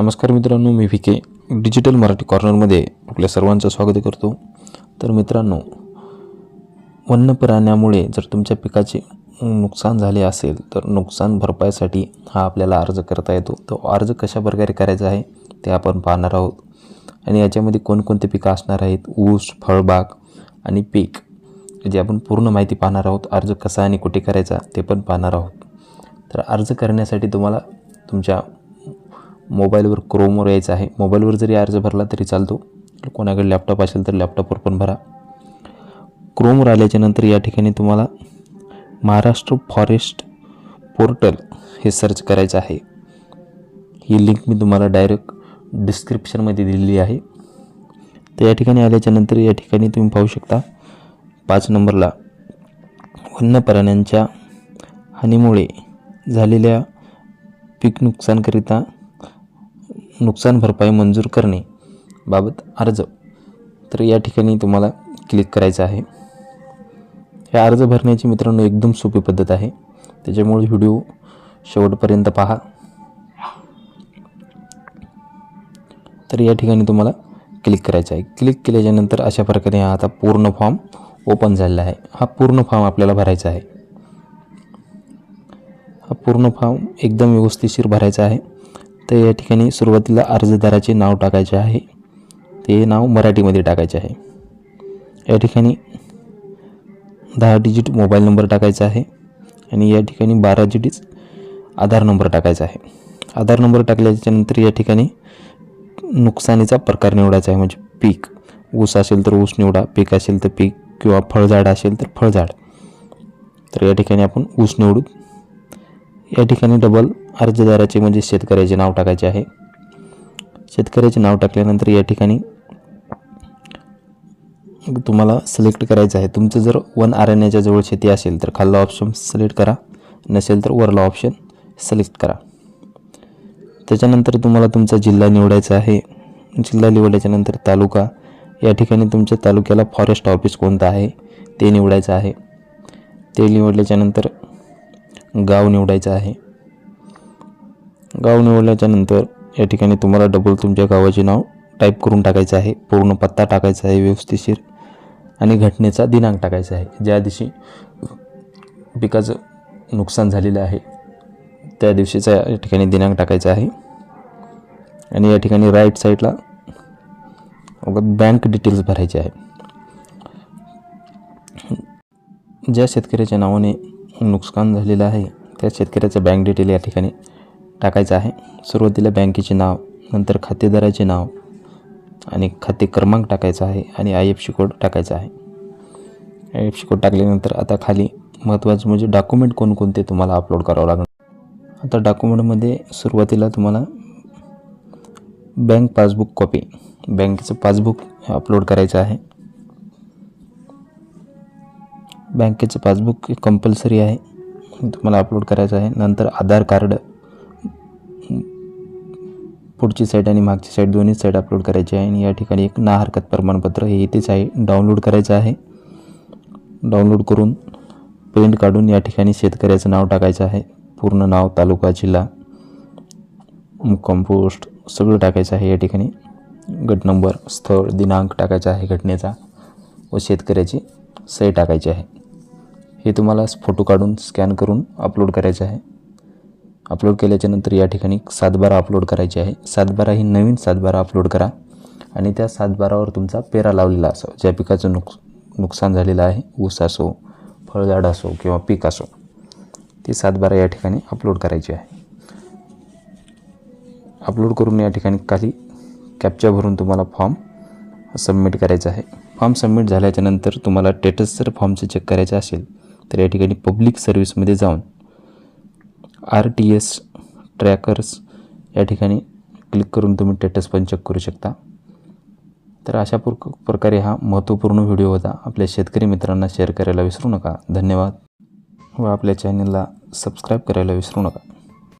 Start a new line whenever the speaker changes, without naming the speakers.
नमस्कार मित्रांनो मी विके डिजिटल मराठी कॉर्नरमध्ये आपल्या सर्वांचं स्वागत करतो. तर मित्रांनो वन्य प्राण्यामुळे जर तुमच्या पिकाचे नुकसान झाले असेल तर नुकसान भरपाईसाठी हा आपल्याला अर्ज करता येतो. तो अर्ज कशा प्रकारे करायचा आहे ते आपण पाहणार आहोत. आणि याच्यामध्ये कोणकोणते पिकं असणार आहेत ऊस फळबाग आणि पीक जे आपण पूर्ण माहिती पाहणार आहोत अर्ज कसा आणि कुठे करायचा ते पण पाहणार आहोत. तर अर्ज करण्यासाठी तुम्हाला तुमच्या मोबाईलवर क्रोमवर यायचं आहे. मोबाईलवर जरी अर्ज भरला तरी चालतो. कोणाकडे लॅपटॉप असेल तर लॅपटॉपवर पण भरा. क्रोमवर आल्याच्यानंतर या ठिकाणी तुम्हाला महाराष्ट्र फॉरेस्ट पोर्टल हे सर्च करायचं आहे. ही लिंक मी तुम्हाला डायरेक्ट डिस्क्रिप्शनमध्ये दिलेली आहे. तर या ठिकाणी आल्याच्यानंतर या ठिकाणी तुम्ही पाहू शकता पाच नंबरला वन्य प्राण्यांच्या हानीमुळे झालेल्या पीक नुकसानकरिता नुकसान भरपाई मंजूर करणे बाबत अर्ज. तर या ठिकाणी तुम्हाला क्लिक करायचं आहे. हे अर्ज भरण्याची मित्रांनो एकदम सोपी पद्धत आहे. त्याच्यामुळे व्हिडिओ शेवटपर्यंत पहा. तर या ठिकाणी तुम्हाला क्लिक करायचं आहे. क्लिक केल्याच्यानंतर अशा प्रकारे हा आता पूर्ण फॉर्म ओपन झालेला आहे. हा पूर्ण फॉर्म आपल्याला भरायचा आहे. हा पूर्ण फॉर्म एकदम व्यवस्थितशीर भरायचा आहे. तर या ठिकाणी सुरुवातीला अर्जदाराचे नाव टाकायचे आहे. ते नाव मराठीमध्ये टाकायचे आहे. या ठिकाणी दहा डिजिट मोबाईल नंबर टाकायचा आहे. आणि या ठिकाणी बारा डिजिट आधार नंबर टाकायचा आहे. आधार नंबर टाकल्याच्यानंतर या ठिकाणी नुकसानीचा प्रकार निवडायचा आहे. म्हणजे पीक ऊस असेल तर ऊस निवडा पीक असेल तर पीक किंवा फळझाड असेल तर फळझाड. तर या ठिकाणी आपण ऊस निवडू. या ठिकाणी डबल अर्जदाराचे म्हणजे शेतकऱ्याचे नाव टाकायचे आहे. शेतकऱ्याचे नाव टाकल्यानंतर या ठिकाणी तुम्हाला सिलेक्ट करायचं आहे. तुमचं जर वन आरण्याच्या जवळ शेती असेल तर खाल्ला ऑप्शन सिलेक्ट करा. नसेल तर वरला ऑप्शन सिलेक्ट करा. त्याच्यानंतर तुम्हाला तुमचा जिल्हा निवडायचा आहे. जिल्हा निवडल्याच्यानंतर तालुका. या ठिकाणी तुमच्या तालुक्याला फॉरेस्ट ऑफिस कोणतं आहे? ते निवडायचं आहे. ते निवडल्याच्यानंतर गाव निवडायचं आहे. गाव निवडल्याच्यानंतर या ठिकाणी तुम्हाला डबल तुमच्या गावाचे नाव टाईप करून टाकायचं आहे. पूर्ण पत्ता टाकायचा आहे व्यवस्थिशीर आणि घटनेचा दिनांक टाकायचा आहे. ज्या दिवशी पिकाचं नुकसान झालेलं आहे त्या दिवशीचा या ठिकाणी दिनांक टाकायचा आहे. आणि या ठिकाणी राईट साईडला बँक डिटेल्स भरायचे आहे ज्या शेतकऱ्याच्या नावाने नुकसान झालेलं आहे त्या शेतकऱ्याचं बँक डिटेल या ठिकाणी टाकायचं आहे. सुरुवातीला बँकेचे नाव नंतर खातेदाराचे नाव आणि खाते क्रमांक टाकायचा आहे आणि आय एफ सी कोड टाकायचा आहे. आय एफ सी कोड टाकल्यानंतर आता खाली महत्त्वाचं म्हणजे डॉक्युमेंट कोणकोणते तुम्हाला अपलोड करावं लागणार. आता डॉक्युमेंटमध्ये सुरुवातीला तुम्हाला बँक पासबुक कॉपी बँकेचं पासबुक अपलोड करायचं आहे. बँकेचं पासबुक कंपल्सरी आहे. तुम्हाला अपलोड करायचं आहे. नंतर आधार कार्ड पुढची साईड आणि मागची साईड दोन्ही साईड अपलोड करायची आहे. आणि या ठिकाणी एक ना हरकत प्रमाणपत्र हे इथेच आहे डाउनलोड करायचं आहे. डाउनलोड करून प्रिंट काढून या ठिकाणी शेतकऱ्याचं नाव टाकायचं आहे. पूर्ण नाव तालुका जिल्हा कंपोस्ट सगळं टाकायचं आहे या ठिकाणी. गट नंबर स्थळ दिनांक टाकायचा आहे घटनेचा व शेतकऱ्याची सही टाकायची आहे. हे तुम्हाला फोटो काढून स्कॅन करून अपलोड करायचं आहे. अपलोड केल्याच्यानंतर या ठिकाणी सातबारा अपलोड करायची आहे. सातबारा ही नवीन सातबारा अपलोड करा. आणि त्या सातबारावर तुमचा पेरा लावलेला असो ज्या पिकाचं नुक नुकसान झालेलं आहे ऊस असो फळझाड असो किंवा पीक असो ती सातबारा या ठिकाणी अपलोड करायची आहे. अपलोड करून या ठिकाणी खाली कॅप्चा भरून तुम्हाला फॉर्म सबमिट करायचा आहे. फॉर्म सबमिट झाल्याच्यानंतर तुम्हाला टेटस जर फॉर्मचं चेक करायचं असेल तर या ठिकाणी पब्लिक सर्व्हिसमध्ये जाऊन आर टी एस ट्रॅकर्स या ठिकाणी क्लिक करून तुम्ही टेटस पण चेक करू शकता. तर अशा प्रकारे हा महत्त्वपूर्ण व्हिडिओ होता. आपल्या शेतकरी मित्रांना शेअर करायला विसरू नका. धन्यवाद. व आपल्या चॅनलला सबस्क्राईब करायला विसरू नका.